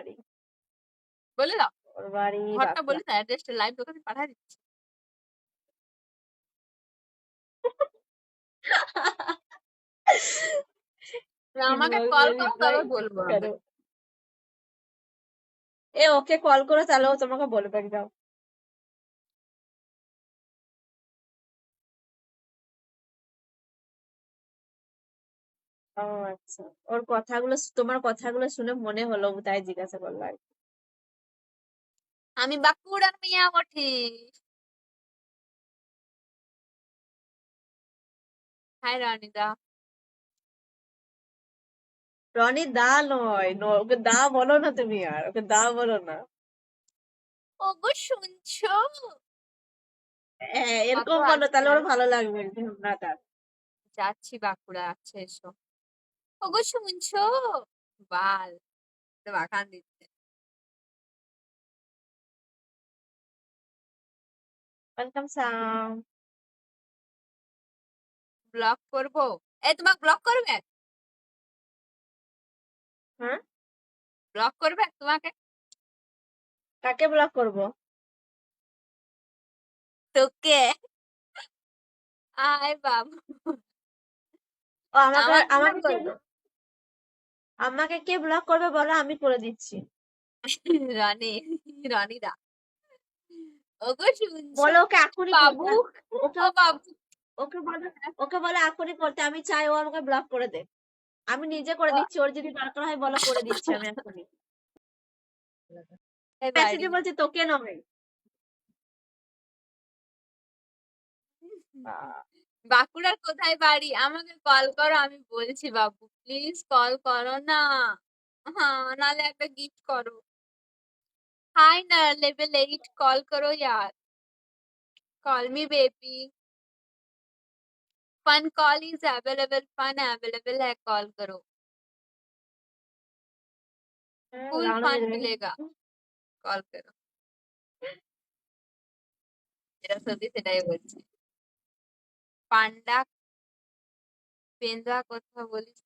বাড়ি বলে দাও। ওর বাড়ি ঘরটা বলে দাও অ্যাড্রেসটা লাইভ লোকেশন পাঠিয়ে দিচ্ছি। আমাকে কল করো রিপ্লাই বলব। এ ওকে কল করে তাহলে ও তোমাকে বলবে একদম। ও আচ্ছা। ওর কথাগুলো তোমার কথাগুলো শুনে মনে হলো তাই জিজ্ঞাসা করল আর কি। আমি বাঁকুড়ার মিয়া বঠি হাই রানিদা। রনি দা নয় ন- ওকে দা বলো না তুমি আর ওকে দা বলো না। ওগো শুনছো? হ্যাঁ এরকম বলো তাহলে ওর ভালো লাগবে ঝামনাটা যাচ্ছি বাঁকুড়া আচ্ছা এসো। ওগো শুনছো বাল তো বাখান দিচ্ছে ওয়েলকাম সাম ব্লক করব এ তোমাকে ব্লক করবে হ্যাঁ ব্লক করবে তোমাকে কাকে ব্লক করব তোকে আয় বাবু ও আমাকে আমাকে করব আমাকে কে ব্লক করবে বলো? আমি করে দিচ্ছি। রনি রনিদা ওগো শুনছো? বলো ওকে এখনই বাবু ওকে বাবু। ওকে বলো ওকে বলো এখনই করতে। আমি চাই ও আমাকে ব্লক করে দে। আমি নিজে করে দিচ্ছি ওর যদি দরকার হয় বলো করে দিচ্ছি আমি এখনই। মেসেজে বলছে তোকে নয় বাঁকুড়ার কোথায় বাড়ি? আমাকে কল করো আমি বলছি বাবু। প্লিজ কল করো না হ্যাঁ নাহলে একটা গিফট করো হাই না লেভেল এইট कॉल करो यार call me baby fun call is available fun available है कॉल करो হ্যাঁ, फुल দাঁড়ানো फन যাবে। मिलेगा कॉल करो এরা সত্যি সেটাই বলছে পান্ডা পেন্দুয়া কথা বলিস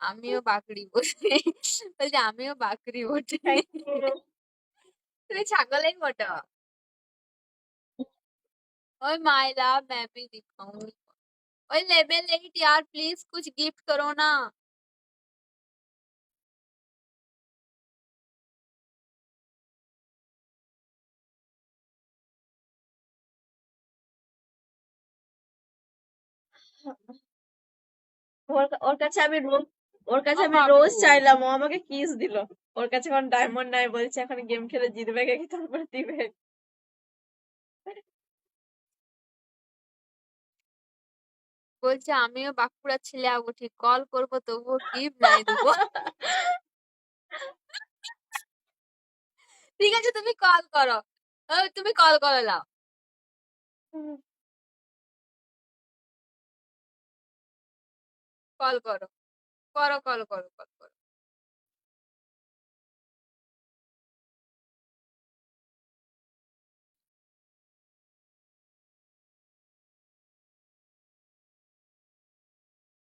আমিও বাকরি বসে বলছে আমিও বাকরি বটে থ্যাংক ইউ তুমি ছাগলের বটো ओए माय लव मैं भी दिखाऊंगी ओए लेवल एट यार प्लीज कुछ गिफ्ट करो ना ওর ওর কাছে আমি রোজ ওর কাছে আমি রোজ চাইলাম ও আমাকে কিস দিল। ওর কাছে এখন ডায়মন্ড নাই বলছে এখন গেম খেলে জিতবে কি তারপরে দিবে? বলছে আমিও বাঁকুড়া ছেলে আবো ঠিক কল করব তবুও গিফট নাই দেবো। ঠিক আছে তুমি কল করো। তুমি কল করো লাও কল করো। করো করো করো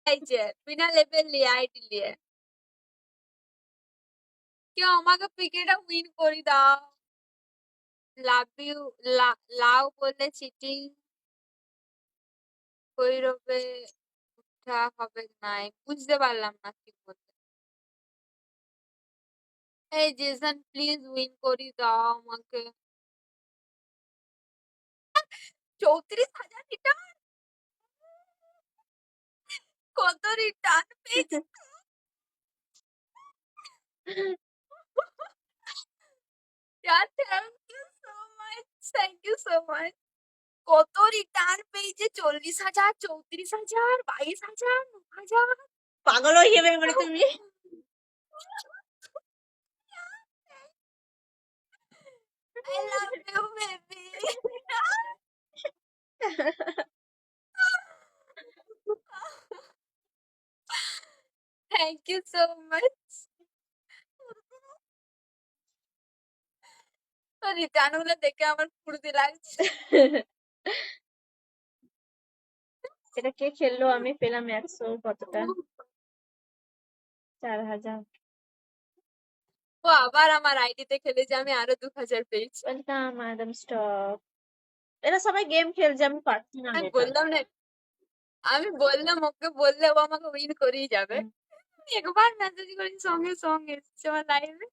এই যে, বিনা লেভেল নিয়ে আইডি কেউ আমাকে পিকেটা উইন করে দাও। লাভ ইউ লাও বললে চিটিং কইরবে উঠা হবে নাই বুঝতে পারলাম না কি বলতে এই জেসন প্লিজ উইন করি দাও আমাকে চৌত্রিশ হাজার রিটার্ন কত রিটার্ন পেয়েছি यार thank you so much thank you so much কত রিটার্ন পেয়েছে? চল্লিশ হাজার চৌত্রিশ হাজার বাইশ হাজার ন হাজার? পাগল হয়ে যাবে এবারে তুমি? I love you, baby. Thank you so much. রিটার্নগুলো দেখে আমার ফুর্তি লাগছে। এটা কে খেললো? আমি পেলাম একশো কতটা? চার হাজার। ও আবার আমার আইডিতে খেলেছে আমি আরও দু হাজার পেয়েছি ওয়েলকাম ম্যাডাম স্টপ। এরা সবাই গেম খেলছে আমি পারছি না আমি বললাম না আমি বললাম ওকে বললে ও আমাকে উইন করেই যাবে। একবার মেসেজ করি সঙ্গে সঙ্গে এসছে আমার লাইভে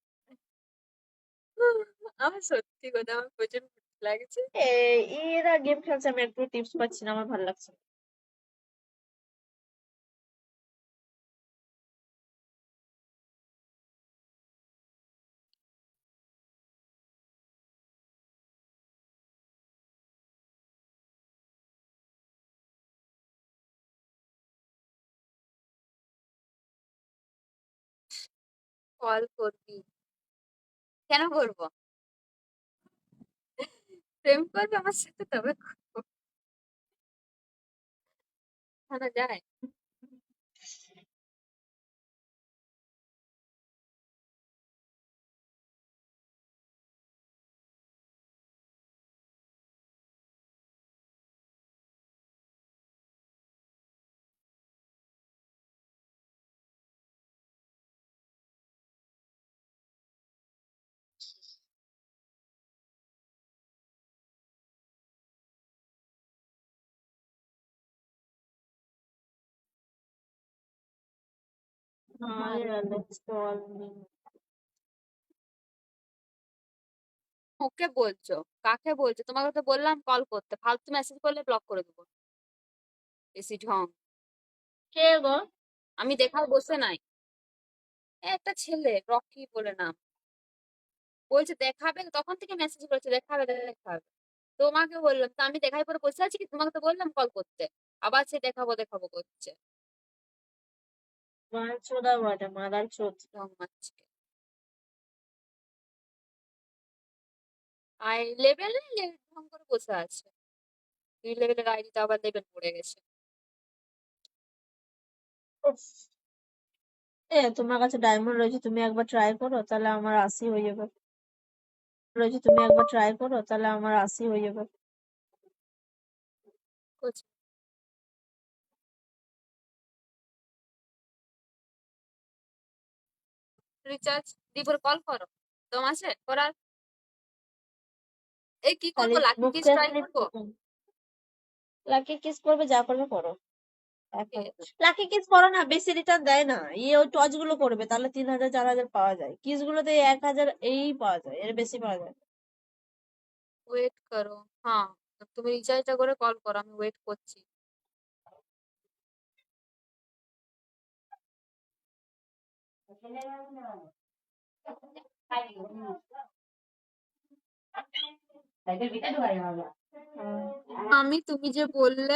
আমার সত্যি কথা আমার ফুর্তি লাগছে? এরা গেম খেলছে আমি একটু টিপস পাচ্ছি না আমার ভালো লাগছে কল করবি। কেন করব? প্রেম করবে আমার সাথে তবে শোনা যায় ওকে বলছো? কাকে বলছো? তোমাকে তো বললাম কল করতে। ফালতু মেসেজ করলে ব্লক করে দেবো। বেশি ঢং। কে গো? আমি দেখাও বসে নাই। একটা ছেলে রকি বলে নাম। বলছে দেখাবে? তখন থেকে মেসেজ করেছে দেখাবে দেখাবে। তোমাকে বললাম তো আমি দেখাই পরে বসে আছি কি? তোমাকে তো বললাম কল করতে। আবার সে দেখাবো দেখাবো করছে। মার চোদা বটে মাদার চোদ ঢং মারছে আই লেভেলে ঢং করে বসে আছে দুই লেভেলের আইডিতে আবার লেভেল পড়ে গেছে উফ। এ তোমার কাছে ডায়মন্ড রয়েছে তুমি একবার ট্রাই করো তাহলে আমার আশি হয়ে যাবে। রয়েছে তুমি একবার ট্রাই করো তাহলে আমার আশি হয়ে যাবে। রিচার্জ দিবর কল করো। তোমার আছে? করার? এই কি করব? লাকি কিস ট্রাই করব? লাকি কিস করবে যা করবে করো। লাকি কিস করো না বেশি রিটার্ন দেয় না। ইয়ে ওই টচগুলো করবে তাহলে তিন হাজার চার হাজার পাওয়া যায়। কিস গুলোতে এক হাজার এই পাওয়া যায় এর বেশি পাওয়া যায়। ওয়েট করো হ্যাঁ তুমি রিচার্জটা করে কল করো আমি ওয়েট করছি। আমি তুমি যে বললে